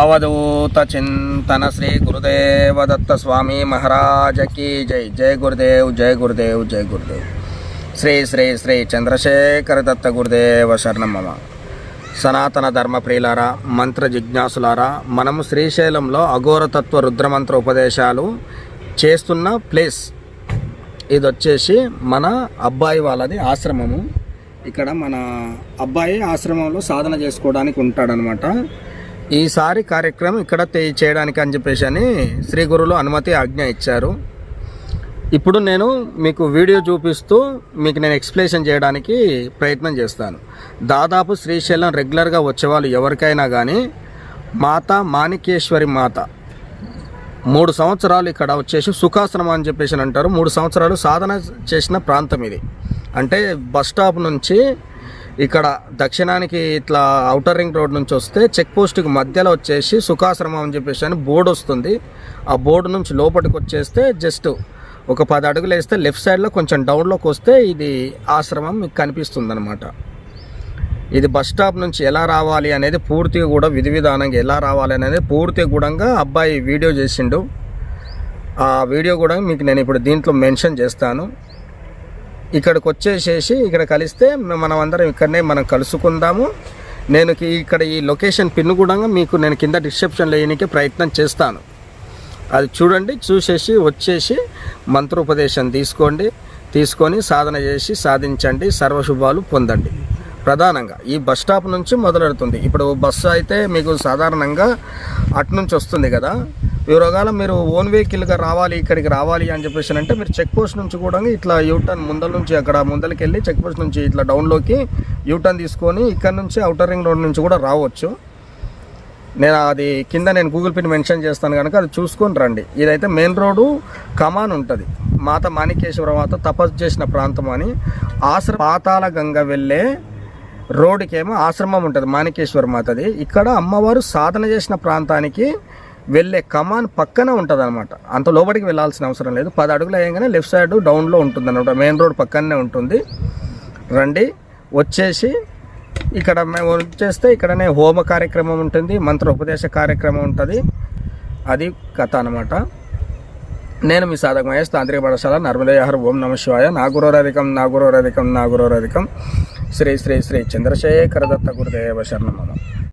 అవధూత చింతన శ్రీ గురుదేవ దత్త స్వామి మహారాజకి జై జై గురుదేవ్ జై గురుదేవ్ జై గురుదేవ్ శ్రీ శ్రీ శ్రీ చంద్రశేఖర దత్త గురుదేవ శరణమ్మ సనాతన ధర్మ ప్రియులారా మంత్ర జిజ్ఞాసులారా మనము శ్రీశైలంలో అఘోరతత్వ రుద్రమంత్ర ఉపదేశాలు చేస్తున్న ప్లేస్. ఇది వచ్చేసి మన అబ్బాయి వాళ్ళది ఆశ్రమము. ఇక్కడ మన అబ్బాయి ఆశ్రమంలో సాధన చేసుకోవడానికి ఉంటాడనమాట. ఈసారి కార్యక్రమం ఇక్కడ తే- చేయడానికి అని చెప్పేసి అని శ్రీ గురువులు అనుమతి ఆజ్ఞ ఇచ్చారు. ఇప్పుడు నేను మీకు వీడియో చూపిస్తూ మీకు నేను ఎక్స్ప్లెనేషన్ చేయడానికి ప్రయత్నం చేస్తాను. దాదాపు శ్రీశైలం రెగ్యులర్గా వచ్చేవాళ్ళు ఎవరికైనా కానీ మాత మాణికేశ్వరి మాత. మూడు సంవత్సరాలు ఇక్కడ వచ్చేసి సుఖాసనం అని చెప్పేసి అని అంటారు. మూడు సంవత్సరాలు సాధన చేసిన ప్రాంతం ఇది. అంటే బస్ స్టాప్ నుంచి ఇక్కడ దక్షిణానికి ఇట్లా అవుటర్ రింగ్ రోడ్ నుంచి వస్తే చెక్ పోస్ట్కి మధ్యలో వచ్చేసి సుఖాశ్రమం అని చెప్పేసి అని బోర్డు వస్తుంది. ఆ బోర్డు నుంచి లోపలికి వచ్చేస్తే జస్ట్ ఒక పది అడుగులు వేస్తే లెఫ్ట్ సైడ్లో కొంచెం డౌన్లోకి వస్తే ఇది ఆశ్రమం మీకు కనిపిస్తుంది అనమాట ఇది బస్ స్టాప్ నుంచి ఎలా రావాలి అనేది పూర్తిగా కూడా విధి విధానంగా ఎలా రావాలి అనేది పూర్తిగా కూడా అబ్బాయి వీడియో చేసిండు. ఆ వీడియో కూడా మీకు నేను ఇప్పుడు దీంట్లో మెన్షన్ చేస్తాను. ఇక్కడికి వచ్చేసేసి ఇక్కడ కలిస్తే మనం అందరం ఇక్కడనే మనం కలుసుకుందాము. నేను ఇక్కడ ఈ లొకేషన్ పిన్ కూడా మీకు నేను కింద డిస్క్రిప్షన్ వేయడానికి ప్రయత్నం చేస్తాను. అది చూడండి చూసేసి వచ్చేసి మంత్రోపదేశం తీసుకోండి తీసుకొని సాధన చేసి సాధించండి సర్వశుభాలు పొందండి. ప్రధానంగా ఈ బస్ స్టాప్ నుంచి మొదలెడుతుంది. ఇప్పుడు బస్సు అయితే మీకు సాధారణంగా అటు నుంచి వస్తుంది కదా. వివరగాల మీరు ఓన్ వెహికల్గా రావాలి ఇక్కడికి రావాలి అని చెప్పేసి అంటే మీరు చెక్ పోస్ట్ నుంచి కూడా ఇట్లా యూటర్న్ ముందల నుంచి అక్కడ ముందలకి వెళ్ళి చెక్ పోస్ట్ నుంచి ఇట్లా డౌన్లోకి యూటర్న్ తీసుకొని ఇక్కడ నుంచి అవుటర్ రింగ్ రోడ్ నుంచి కూడా రావచ్చు. నేను అది కింద నేను గూగుల్ పిన్ మెన్షన్ చేస్తాను కనుక అది చూసుకొని రండి. ఇదైతే మెయిన్ రోడ్డు కమాన్ ఉంటుంది. మాత మాణికేశ్వర మాత తపస్సు చేసిన ప్రాంతం అని. ఆశ్ర పాతాల గంగ వెళ్ళే రోడ్డుకేమో ఆశ్రమం ఉంటుంది మాణికేశ్వర మాతది. ఇక్కడ అమ్మవారు సాధన చేసిన ప్రాంతానికి వెళ్ళే కమాన్ పక్కన ఉంటుంది అనమాట అంత లోపలికి వెళ్ళాల్సిన అవసరం లేదు. పది అడుగులు అయ్యగానే లెఫ్ట్ సైడ్ డౌన్లో ఉంటుంది అనమాట మెయిన్ రోడ్ పక్కనే ఉంటుంది. రండి. వచ్చేసి ఇక్కడ మేము వచ్చేస్తే ఇక్కడనే హోమ కార్యక్రమం ఉంటుంది. మంత్ర ఉపదేశ కార్యక్రమం ఉంటుంది. అది కథ అనమాట నేను మీ సాధక మహేష్ తాంత్రిక పాఠశాల నర్మదయహర్ ఓం నమ శివాయ నాగురోరధికం నాగురోరధికం నాగురోరధికం. శ్రీ శ్రీ శ్రీ చంద్రశేఖర దత్త గురుదేవ శరణం.